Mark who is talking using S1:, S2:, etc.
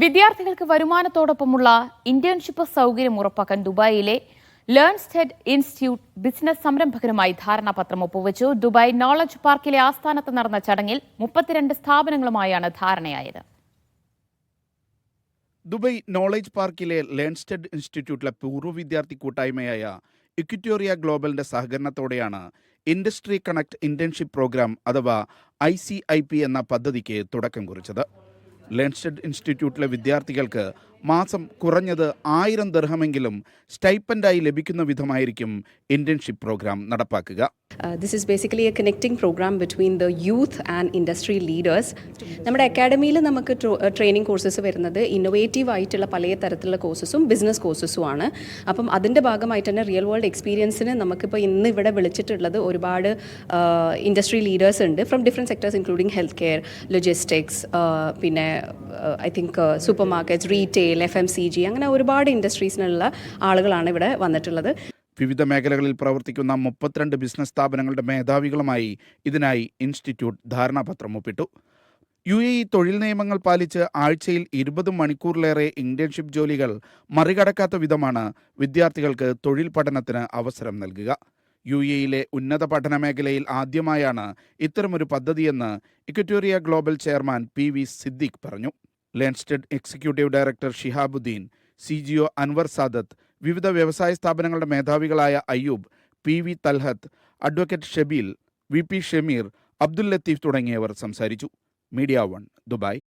S1: വിദ്യാർത്ഥികൾക്ക് വരുമാനത്തോടൊപ്പമുള്ള ഇന്റേൺഷിപ്പ് സൗകര്യം ഉറപ്പാക്കാൻ ദുബായിലെ ലേൺസ്റ്റെഡ് ഇൻസ്റ്റിറ്റ്യൂട്ട് ബിസിനസ് സംരംഭകരുമായി ധാരണാപത്രം ഒപ്പുവച്ചു. ദുബായ് നോളജ് പാർക്കിലെ ആസ്ഥാനത്ത് നടന്ന ചടങ്ങിൽ മുപ്പത്തിരണ്ട് സ്ഥാപനങ്ങളുമായാണ് ധാരണയായത്.
S2: ദുബൈ നോളജ് പാർക്കിലെ ലേൺസ്റ്റെഡ് ഇൻസ്റ്റിറ്റ്യൂട്ടിലെ പൂർവ വിദ്യാർത്ഥി കൂട്ടായ്മയായ ഇക്വിറ്റോറിയ ഗ്ലോബലിന്റെ സഹകരണത്തോടെയാണ് ഇൻഡസ്ട്രി കണക്ട് ഇന്റേൺഷിപ്പ് പ്രോഗ്രാം അഥവാ ഐ എന്ന പദ്ധതിക്ക് തുടക്കം കുറിച്ചത്. ലേൺസ്റ്റഡ് ഇൻസ്റ്റിറ്റ്യൂട്ടിലെ വിദ്യാർത്ഥികൾക്ക് മാസം കുറഞ്ഞത് ആയിരം ദർഹമെങ്കിലും സ്റ്റൈപ്പൻഡായി ലഭിക്കുന്ന വിധമായിരിക്കും ഇന്റേൺഷിപ്പ് പ്രോഗ്രാം നടപ്പാക്കുക
S3: this is basically a a program between the youth and industry leaders. നമ്മുടെ അക്കാഡമിയിൽ നമുക്ക് ട്രെയിനിങ് കോഴ്സസ് വരുന്നത് ഇന്നോവേറ്റീവ് ആയിട്ടുള്ള പല തരത്തിലുള്ള കോഴ്സസും ബിസിനസ് കോഴ്സസും ആണ് അപ്പം അതിന്റെ ഭാഗമായിട്ട് തന്നെ റിയൽ വേൾഡ് എക്സ്പീരിയൻസിന് നമുക്കിപ്പോൾ ഇന്ന് ഇവിടെ വിളിച്ചിട്ടുള്ളത് ഒരുപാട് ഇൻഡസ്ട്രി ലീഡേഴ്സ് ഉണ്ട് from different sectors including health care logistics പിന്നെ I think super markets retail F M C G അങ്ങനെ ഒരുപാട് ഇൻഡസ്ട്രീസിനുള്ള ആളുകളാണ് ഇവിടെ വന്നിട്ടുള്ളത്.
S2: വിവിധ മേഖലകളിൽ പ്രവർത്തിക്കുന്ന മുപ്പത്തിരണ്ട് ബിസിനസ് സ്ഥാപനങ്ങളുടെ മേധാവികളുമായി ഇതിനായി ഇൻസ്റ്റിറ്റ്യൂട്ട് ധാരണാപത്രം ഒപ്പിട്ടു. യു എ ഇ തൊഴിൽ നിയമങ്ങൾ പാലിച്ച് ആഴ്ചയിൽ ഇരുപത് മണിക്കൂറിലേറെ ഇന്റേൺഷിപ്പ് ജോലികൾ മറികടക്കാത്ത വിധമാണ് വിദ്യാർത്ഥികൾക്ക് തൊഴിൽ പഠനത്തിന് അവസരം നൽകുക. യു എയിലെ ഉന്നത പഠന മേഖലയിൽ ആദ്യമായാണ് ഇത്തരമൊരു പദ്ധതിയെന്ന് Equatoria global chairman P V Siddique പറഞ്ഞു. Learnstead executive director Shihabuddeen C G O Anwar Sadath വിവിധ വ്യവസായ സ്ഥാപനങ്ങളുടെ മേധാവികളായ Ayyub P V Thalhath advocate Shabeel V P Shameer Abdul Latheef തുടങ്ങിയവർ സംസാരിച്ചു. Media one Dubai.